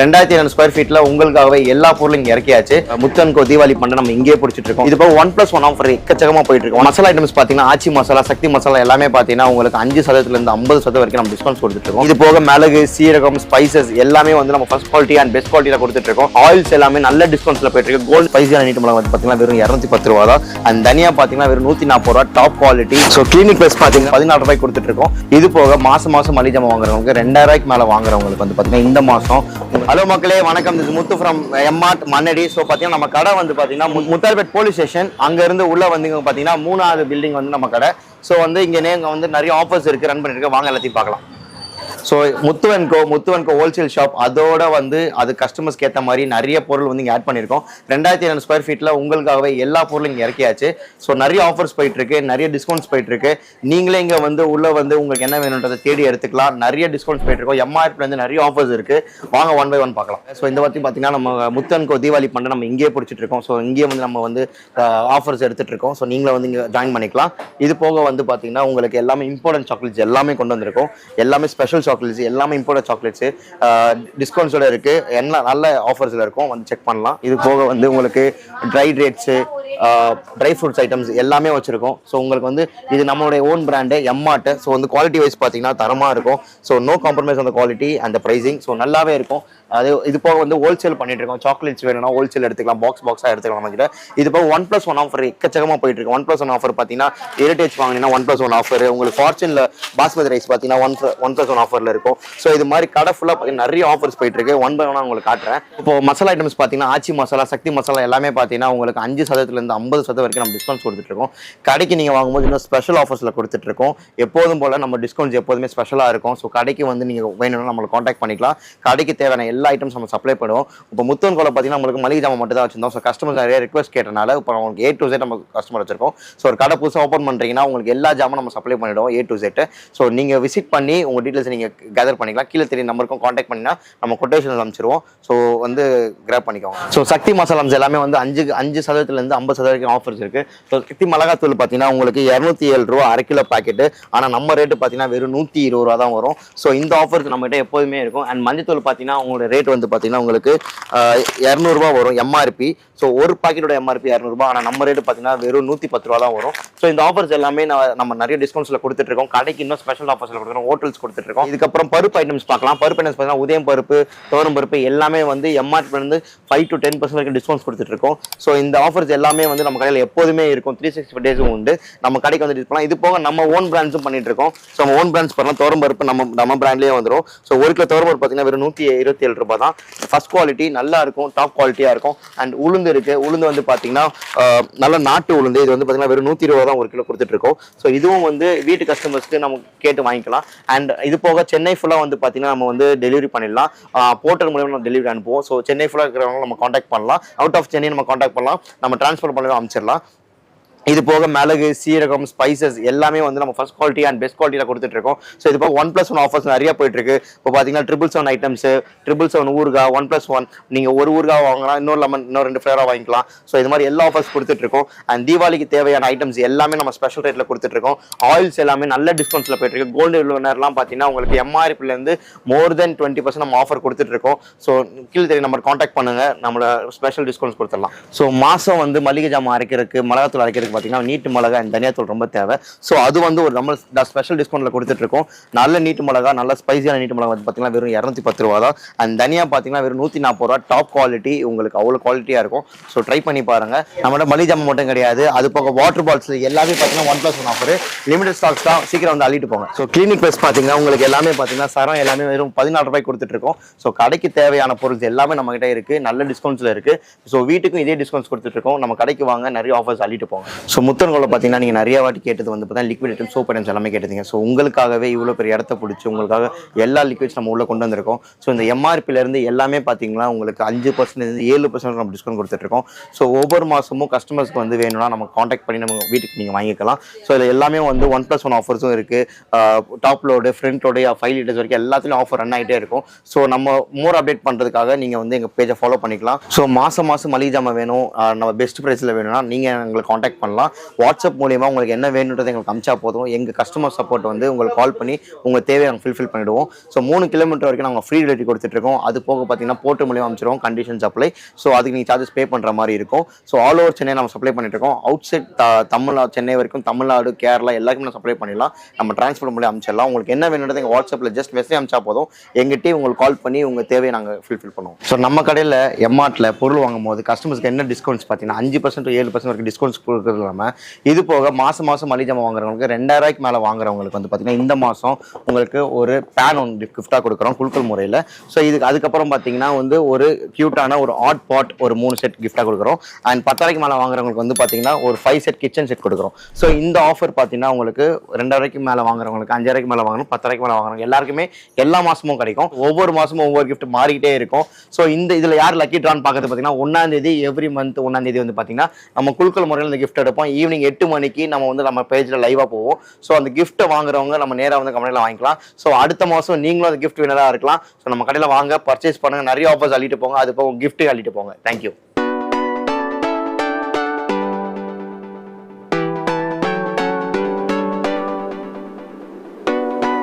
ரெண்டாயிரத்தி ஐநூறு ஸ்கொயர் ஃபீட்ல உங்களுக்காகவே எல்லா பொருளும் இங்கே இறக்கியாச்சு. முத்தன்கோ தீபாவளி பண்ண நம்ம இங்கே பிடிச்சிட்டு இருக்கோம். இது போக ஒன் பிளஸ் ஒன் ஆஃபர் எக்கச்சக்கமா போயிட்டு இருக்கோம் மசாலா ஐட்டம்ஸ் பாத்தீங்கன்னா ஆச்சி மசாலா சக்தி மசாலா எல்லாமே பாத்தீங்கன்னா உங்களுக்கு அஞ்சு சதவீதத்துல இருந்து ஐம்பது சதவீதம் வரைக்கும் நம்ம டிஸ்கவுண்ட் கொடுத்துட்டு இருக்கோம். இது போக மிளகு சீரகம் ஸ்பைசஸ் எல்லாமே வந்து நம்ம ஃபர்ஸ்ட் குவாலிட்டி அண்ட் பெஸ்ட் குவாலிட்டியில கொடுத்துட்டு இருக்கோம். ஆயில்ஸ் எல்லாமே நல்ல டிஸ்கவுண்ட்ஸ்ல போயிட்டு இருக்கு. கோல்ட் ஸ்பைசியான நீட்டு மிளகு வந்து பாத்தீங்கன்னா வெறும் இரநூத்தி பத்து ரூபா தான். அண்ட் தனியா பாத்தீங்கன்னா வெறும் நூத்தி நாற்பது ரூபா top quality so clinic plus பாத்தீங்கன்னா பதினாறு ரூபாய் கொடுத்துட்டு இருக்கோம். இது போக மாசம் மாசம் மளிகை ஜாமான் வாங்குறவங்களுக்கு ரெண்டாயிரம் ரூபாய்க்கு மேல வாங்குறவங்களுக்கு வந்து பாத்தீங்கன்னா இந்த மாசம் ஹலோ மக்களே வணக்கம். இது முத்து ஃப்ரம் எம்ஆர்ட் மன்னடி ஸோ பாத்தீங்கன்னா நம்ம கடை வந்து பாத்தீங்கன்னா மு- போலீஸ் ஸ்டேஷன் அங்க இருந்து உள்ள வந்து பாத்தீங்கன்னா மூணாவது பில்டிங் வந்து நம்ம கடை. ஸோ வந்து இங்க நேங்க வந்து நிறைய ஆஃபர்ஸ் இருக்கு ரன் பண்ணிருக்கு. வாங்க எல்லாத்தையும் பார்க்கலாம். So Muthuvanko Muthuvanko wholesale shop அதோட வந்து அது கஸ்டமர்ஸ்க்கு ஏற்ற மாதிரி நிறைய பொருள் வந்து இங்கே ஆட் பண்ணியிருக்கோம். ரெண்டாயிரத்தி இரநூறு ஸ்கொயர் ஃபீட்டில் உங்களுக்காகவே எல்லா பொருளும் இங்கே இறக்கியாச்சு. ஸோ நிறைய ஆஃபர்ஸ் போயிட்டுருக்கு நிறைய டிஸ்கவுண்ட்ஸ் போயிட்டு இருக்கு நீங்களே இங்கே வந்து உள்ளே வந்து உங்களுக்கு என்ன வேணுன்றதை தேடி எடுத்துக்கலாம். நிறைய டிஸ்கவுண்ட்ஸ் போயிட்டுருக்கோம். இருக்கோம் வந்து நிறைய ஆஃபர்ஸ் இருக்குது வாங்க ஒன் பை ஒன் பார்க்கலாம். ஸோ இந்த வாட்டி பார்த்தீங்கன்னா நம்ம முத்தன்கோ தீபாவளி பண்ண நம்ம இங்கேயே பிடிச்சிட்டு இருக்கோம். ஸோ இங்கேயே வந்து நம்ம வந்து ஆஃபர்ஸ் எடுத்துகிட்டு இருக்கோம். ஸோ நீங்களே வந்து இங்கே ஜாயின் பண்ணிக்கலாம். இது போக வந்து பார்த்தீங்கன்னா உங்களுக்கு எல்லாமே இம்பார்ட்டன்ட் சாக்லேட்ஸ் எல்லாமே கொண்டு வந்திருக்கோம். எல்லாமே ஸ்பெஷல் சாக்லேட்ஸ் எல்லாமே இம்போர்ட் சாக்லேட்ஸ் டிஸ்கவுண்ட்ஸோட இருக்குது என்ன நல்ல ஆஃபர்ஸில் இருக்கும். வந்து செக் பண்ணலாம். இது போக வந்து உங்களுக்கு dry rates dry fruits items எல்லாமே வச்சுருக்கோம். ஸோ உங்களுக்கு வந்து இது நம்மளுடைய ஓன் பிராண்டு எம்மாட்டு ஸோ வந்து குவாலிட்டி வைஸ் பார்த்தீங்கன்னா தரமாக இருக்கும். ஸோ நோ காம்ப்ரமைஸ் அந்த குவாலிட்டி அந்த ப்ரைஸிங் ஸோ நல்லாவே இருக்கும். அது இது போக வந்து ஹோல்சேல் பண்ணிட்டு இருக்கோம். சாக்லேட்ஸ் வேணும்னா ஹோல்சேல் எடுத்துக்கலாம். பாக்ஸ் பாக்ஸாக எடுத்துக்கலாம் நம்ம கிட்ட. இது போக ஒன் ப்ளஸ் ஒன் ஆஃபர் எக்கச்சக்கமாக போயிட்டு இருக்கு. ஒன் ப்ளஸ் ஒன் ஆஃபர் பார்த்தீங்கன்னா ஹெரிட்டேஜ் வாங்கினீங்கன்னா ஒன் ப்ளஸ் ஒன் ஆஃபர் உங்களுக்கு ஃபார்ச்சூனில் பாஸ்மதி ரைஸ் பார்த்தீங்கன்னா ஒன் ஒன் ப்ளஸ் ஒன் ஆஃபரில் இருக்கும். ஸோ இது மாதிரி கடை ஃபுல்லாக பார்த்தீங்கன்னா நிறைய ஆஃபர்ஸ் போயிட்டு இருக்கு. ஒன் பை ஒன் உங்களுக்கு காட்டுறேன். இப்போ மசாலா ஐட்டம்ஸ் பார்த்தீங்கன்னா ஆச்சி மசாலா சக்தி மசாலா எல்லாமே பார்த்தீங்கன்னா உங்களுக்கு அஞ்சு சதவீதத்துலேருந்து ஐம்பது சதவீதம் வரைக்கும் நம்ம டிஸ்கவுண்ட்ஸ் கொடுத்துட்டு இருக்கோம் கடைக்கு நீங்கள் வாங்கும்போது இன்னும் ஸ்பெஷல் ஆஃபர்ஸில் கொடுத்துட்டு இருக்கோம் எப்போதும் போல் நம்ம டிஸ்கவுண்ட்ஸ் எப்போதுமே ஸ்பெஷலாக இருக்கும். ஸோ கடைக்கு வந்து நீங்கள் வேணும்னா நம்மளை காண்டாக்ட் பண்ணிக்கலாம். கடைக்கு தேவையான எல்லா ஐட்டம்ஸ் நம்ம சப்ளை பண்ணுவோம். இப்போ முத்தன் கோலை பார்த்தீங்கன்னா உங்களுக்கு மளிகை ஜாமான் மட்டும் தான் வச்சிருந்தோம். ஸோ கஸ்டமர் நிறைய ரிக்வஸ்ட் கேட்டனால இப்போ உங்களுக்கு ஏ டு செட் நம்ம கஸ்டமர் வச்சிருக்கோம். ஸோ ஒரு கடை புதுசாக ஓப்பன் பண்ணுறீங்கன்னா உங்களுக்கு எல்லா ஜாமும் நம்ம சப்ளை பண்ணிடுவோம் ஏ டு செட்டு ஸோ நீங்கள் விசிட் பண்ணி உங்கள் டீட்டெயில்ஸ் நீங்கள் கேதர் பண்ணிக்கலாம். கீழே தெரிய நம்பருக்கும் காண்டாக்ட் பண்ணினா நம்ம கொட்டேஷன் அனுப்பிச்சிருவோம். ஸோ வந்து கிராப் பண்ணிக்கோங்க. ஸோ சக்தி மசாலாம்ஸ் எல்லாமே வந்து அஞ்சு அஞ்சு சதவீதத்துலேருந்து ஐம்பது சதவீதம் ஆஃபர்ஸ் இருக்குது ஸோ கித்தி மிளகாத்தூள் பார்த்தீங்கன்னா உங்களுக்கு இரநூத்தி ஏழு ரூபா அரை கிலோ பாக்கெட்டு ஆனால் நம்ம ரேட்டு பார்த்தீங்கன்னா வெறும் நூற்றி இருபது ரூபா தான் வரும். ஸோ இந்த ஆஃபர்ஸ் நம்மகிட்ட எப்போதுமே இருக்கும். அண்ட் மஞ்சத்தூள் பார்த்தீங்கன்னா உங்களோட ரேட் வந்து பார்த்தீங்கன்னா உங்களுக்கு இரநூறுபா வரும் எம்ஆர்பி ஸோ ஒரு பாக்கெட்டோட எம்ஆர்பி இரநூறுபா ஆனால் நம்ம ரேட்டு பார்த்தீங்கன்னா வெறும் நூற்றி பத்து ரூபா தான் வரும். ஸோ இந்த ஆஃபர்ஸ் எல்லாமே நான் நம்ம நிறைய டிஸ்கவுண்ட்ஸில் கொடுத்துட்ருக்கோம் கடைக்கு இன்னும் ஸ்பெஷல் ஆஃபர்ஸில் கொடுக்குறோம் ஹோட்டல்ஸ் கொடுத்துட்ருக்கோம் இதுக்கப்புறம் பருப்பு ஐட்டம்ஸ் பார்க்கலாம். பருப்பு ஐட்டம்ஸ் பார்த்தீங்கன்னா உதயம் பருப்பு துவரம் பருப்பு எல்லாமே வந்து எம்ஆர்பிலேருந்து வந்து ஃபைவ் டு டென் பர்சன்ட் வரைக்கும் டிஸ்கவுண்ட்ஸ் கொடுத்துட்ருக்கோம் ஸோ இந்த ஆஃபர்ஸ் எல்லாமே வந்து நம்ம கடையில் எப்போதுமே இருக்கும். த்ரீ சிக்ஸ்டி டேஸும் உண்டு. நம்ம கடைக்கு வந்து பண்ணலாம். இது போக நம்ம ஓன் பிராண்ட்ஸும் பண்ணிட்டு இருக்கோம். ஸோ நம்ம ஓன் பிராண்ட்ஸ் பண்ணலாம் துவரம் பருப்பு நம்ம நம்ம பிராண்ட்லேயே வந்துடும் ஸோ ஒரு கிலோ துவரம் பருப்பு பார்த்தீங்கன்னா வெறும் நூற்றி இருபத்தி ஏழு ரூபாய் தான். ஃபஸ்ட் குவாலிட்டி நல்லா இருக்கும். டாப் குவாலிட்டியாக இருக்கும். அண்ட் உளுந்து இருக்கு. உளுந்து வந்து பார்த்தீங்கன்னா நல்ல நாட்டு உளுந்து. இது வந்து பார்த்தீங்கன்னா வெறும் நூற்றி இருபது தான் ஒரு கிலோ கொடுத்துட்டு இருக்கோம். ஸோ இதுவும் வந்து வீட்டு கஸ்டமர்ஸ்க்கு நம்ம கேட்டு வாங்கிக்கலாம். அண்ட் இது போக சென்னை ஃபுல்லாக வந்து பார்த்தீங்கன்னா நம்ம வந்து டெலிவரி பண்ணிடலாம். போர்ட்டல் மூலியமா நம்ம டெலிவரி அனுப்புவோம். ஸோ சென்னை ஃபுல்லாக இருக்கிறவங்க நம்ம காண்டாக்ட் பண்ணலாம். அவுட் ஆஃப் சென்னை நம்ம காண்டாக்ட் பண்ணலாம். நம்ம ட்ரான்ஸ்போர்ட் பண்ணி அமைச்சிடலாம் இது போக மிளகு சீரகம் ஸ்பைசஸ் எல்லாமே வந்து நம்ம ஃபஸ்ட் குவாலிட்டி அண்ட் பெஸ்ட் குவாலிட்டியில் கொடுத்துட்டு இருக்கோம். ஸோ இது போக ஒன் ப்ளஸ் ஒன் ஆஃபர்ஸ் நிறைய போயிட்டுருக்கு இப்போ பார்த்தீங்கன்னா triple seven items triple seven ஊருகா ஒன் ப்ளஸ் ஒன் நீங்கள் ஒரு ஊருகா வாங்கலாம் இன்னொரு லெமன் இன்னொரு ரெண்டு ஃப்ளேவராக வாங்கிக்கலாம். ஸோ இது மாதிரி எல்லா ஆஃபர்ஸ் கொடுத்துட்ருக்கோம் அண்ட் தீபாவளிக்கு தேவையான ஐட்டம்ஸ் எல்லாமே நம்ம ஸ்பெஷல் ரேட்டில் கொடுத்துட்ருக்கோம் ஆயில்ஸ் எல்லாமே நல்ல டிஸ்கவுண்ட்ஸில் போயிட்டுருக்கு கோல்டு வின்னர்லாம் பார்த்தீங்கன்னா உங்களுக்கு எம்ஆர்பிலேருந்து மோர் தென் டுவெண்ட்டி பர்சன்ட் நம்ம ஆஃபர் கொடுத்துட்ருக்கோம் ஸோ கீழே தெரிய நம்பர் காண்டாக்ட் பண்ணுங்கள் நம்மளை ஸ்பெஷல் டிஸ்கவுண்ட்ஸ் கொடுத்துடலாம். ஸோ மாதம் வந்து மளிகை ஜாமான் அரைக்கிறதுக்கு மிளகாத்தூள் அரைக்கிறதுக்கு பார்த்தீங்கன்னா நீட்டு மிளகா இந்த தனியாத்தூள் ரொம்ப தேவை. ஸோ அது வந்து ஒரு நம்ம ஸ்பெஷல் டிஸ்கவுண்ட்டில் கொடுத்துட்ருக்கோம் நல்ல நீட்டு மிளகா நல்ல ஸ்பைசியான நீட்டு மிளகா வந்து பார்த்தீங்கன்னா வெறும் இரநூத்தி பத்து ரூபா தான். அண்ட் தனியாக பார்த்தீங்கன்னா வெறும் நூற்றி நாற்பது ரூபா டாப் குவாலிட்டி உங்களுக்கு அவ்வளோ குவாலிட்டியாக இருக்கும். ஸோ ட்ரை பண்ணி பாருங்க. நம்மளோட மளிகை ஜாமான் மட்டும் கிடையாது. அது போக வாட்டர் பாட்டில்ஸ் எல்லாமே பார்த்தீங்கன்னா one plus one offer limited stocks தான். சீக்கிரம் வந்து அள்ளிட்டு போங்க. ஸோ கிளினிக் ப்ளஸ் பார்த்தீங்கன்னா உங்களுக்கு எல்லாமே பார்த்தீங்கன்னா சரம் எல்லாமே வெறும் பதினாறு ரூபாய் கொடுத்துட்ருக்கோம் ஸோ கடைக்கு தேவையான பொருள் எல்லாமே நம்ம இருக்குது நல்ல டிஸ்கவுண்ட்ஸில் இருக்குது ஸோ வீட்டுக்கும் இதே டிஸ்கவுண்ட்ஸ் கொடுத்துட்டு இருக்கோம். நம்ம கடைக்கு வாங்க நிறைய ஆஃபர்ஸ் அள்ளிட்டு போங்க. ஸோ முத்தன்கோல பார்த்தீங்கன்னா நீங்கள் நிறைய வாட்டி கேட்டது வந்து பார்த்தீங்கன்னா லிக்விட் ஐட்டம் சோப் ஐட்டம்ஸ் எல்லாமே கேட்டீங்க ஸோ உங்களுக்காகவே இவ்வளோ பெரிய இடத்த பிடிச்சி உங்களுக்காக எல்லா லிக்விட்ஸ் நம்ம உள்ளே கொண்டு வந்திருக்கோம். ஸோ இந்த எம்ஆர்பிலேருந்து எல்லாமே பார்த்தீங்கன்னா உங்களுக்கு அஞ்சு பர்சன்ட் ஏழு பர்சன்ட் நம்ம டிஸ்கவுண்ட் கொடுத்துருக்கோம் ஸோ ஒவ்வொரு மாதமும் கஸ்டமர்ஸ்க்கு வந்து வேணும்னா நம்ம காண்டாக்ட் பண்ணி நம்ம வீட்டுக்கு நீங்கள் வாங்கிக்கலாம். ஸோ இதில் எல்லாமே வந்து ஒன் ப்ளஸ் ஒன் ஆஃபர்ஸும் இருக்குது top load front load five litres வரைக்கும் எல்லாத்துலேயும் ஆஃபர் ரன் ஆகிட்டே இருக்கும். ஸோ நம்ம மோர் அப்டேட் பண்ணுறதுக்காக நீங்கள் வந்து எங்கள் பேஜை ஃபாலோ பண்ணிக்கலாம். ஸோ மாதம் மாதம் மளிகை ஜாமான் வேணும். நம்ம பெஸ்ட் ப்ரைஸில் வேணும்னா நீங்கள் எங்களை காண்டாக்ட் பண்ணலாம். பண்ணலாம். வாட்ஸ்அப் மூலியமா உங்களுக்கு என்ன வேணுன்றது எங்களுக்கு அமிச்சா போதும். எங்கள் கஸ்டமர் சப்போர்ட் வந்து உங்களுக்கு கால் பண்ணி உங்கள் தேவையை நாங்கள் ஃபில்ஃபில் பண்ணிவிடுவோம் ஸோ மூணு கிலோமீட்டர் வரைக்கும் நாங்கள் ஃப்ரீ டெலிவரி கொடுத்துட்ருக்கோம் அது போக பார்த்தீங்கன்னா போர்ட்டு மூலியமாக அமைச்சிருவோம். கண்டிஷன் சப்ளை ஸோ அதுக்கு நீங்கள் சார்ஜஸ் பே பண்ணுற மாதிரி இருக்கும். ஸோ ஆல் ஓவர் சென்னை நம்ம சப்ளை பண்ணிட்டு இருக்கோம். அவுட் சைட் தமிழ்நாடு சென்னை வரைக்கும் தமிழ்நாடு கேரளா எல்லாருக்கும் நம்ம சப்ளை பண்ணிடலாம். நம்ம டிரான்ஸ்போர்ட் மூலியம் அமைச்சிடலாம். உங்களுக்கு என்ன வேணுன்றது எங்கள் வாட்ஸ்அப்பில் ஜஸ்ட் மெசேஜ் அமைச்சா போதும். எங்கிட்டே உங்களுக்கு கால் பண்ணி உங்கள் தேவையை நாங்கள் ஃபில்ஃபில் பண்ணுவோம். ஸோ நம்ம கடையில் எம்ஆர்ட்டில் பொருள் வாங்கும் போது கஸ்டமர்ஸ்க்கு என்ன டிஸ்கவுண்ட்ஸ் பார்த்தீங்கன்னா அஞ்சு பர்சன்ட் ஏழு பர்சன்ட் வரைக்கும் டிஸ்கவுண்ட்ஸ் கொடுக்குறது இல்லாமல் இது போக மாதம் மாதம் மளிகை ஜாமான் வாங்குறவங்களுக்கு ரெண்டாயிரூபாய்க்கு மேலே வாங்குறவங்களுக்கு வந்து பார்த்தீங்கன்னா இந்த மாதம் உங்களுக்கு ஒரு பேன் ஒன்று கிஃப்டாக கொடுக்குறோம் குழுக்கள் முறையில். ஸோ இதுக்கு அதுக்கப்புறம் பார்த்தீங்கன்னா வந்து ஒரு க்யூட்டான ஒரு ஆட் பாட் ஒரு மூணு செட் கிஃப்டாக கொடுக்குறோம். அண்ட் பத்தாயிரக்கு மேலே வாங்குறவங்களுக்கு வந்து பார்த்தீங்கன்னா ஒரு ஃபைவ் செட் கிச்சன் செட் கொடுக்குறோம். ஸோ இந்த ஆஃபர் பார்த்தீங்கன்னா உங்களுக்கு ரெண்டாயிரூபாய்க்கு மேலே வாங்குறவங்களுக்கு அஞ்சாயிரக்கு மேலே வாங்கணும் பத்தாயிரக்கு மேலே வாங்குறவங்க எல்லாருக்குமே எல்லா மாதமும் கிடைக்கும். ஒவ்வொரு மாதமும் ஒவ்வொரு கிஃப்ட் மாறிக்கிட்டே இருக்கும். ஸோ இந்த இதில் யார் லக்கி ட்ரான் பார்க்கறது பார்த்தீங்கன்னா ஒன்றாந்தேதி எவ்ரி மந்த் ஒன்றாந்தேதி வந்து பார்த்தீங்கன்னா நம்ம குழுக்கள் முறையில் இந்த gift எடுப்போம். ஈவினிங் எட்டு மணிக்கு நம்ம வந்து நம்ம பேஜில் லைவாக போவோம். ஸோ அந்த கிஃப்ட்டை வாங்குறவங்க நம்ம நேராக வந்து கம்பெனியில் வாங்கிக்கலாம். ஸோ அடுத்த மாதம் நீங்களும் அந்த கிஃப்ட் வினராக இருக்கலாம். ஸோ நம்ம கடையில் வாங்க பர்ச்சேஸ் பண்ணுங்க. நிறைய ஆஃபர்ஸ் அள்ளிட்டு போங்க. அது போக கிஃப்ட்டு அள்ளிட்டு போங்க. தேங்க்யூ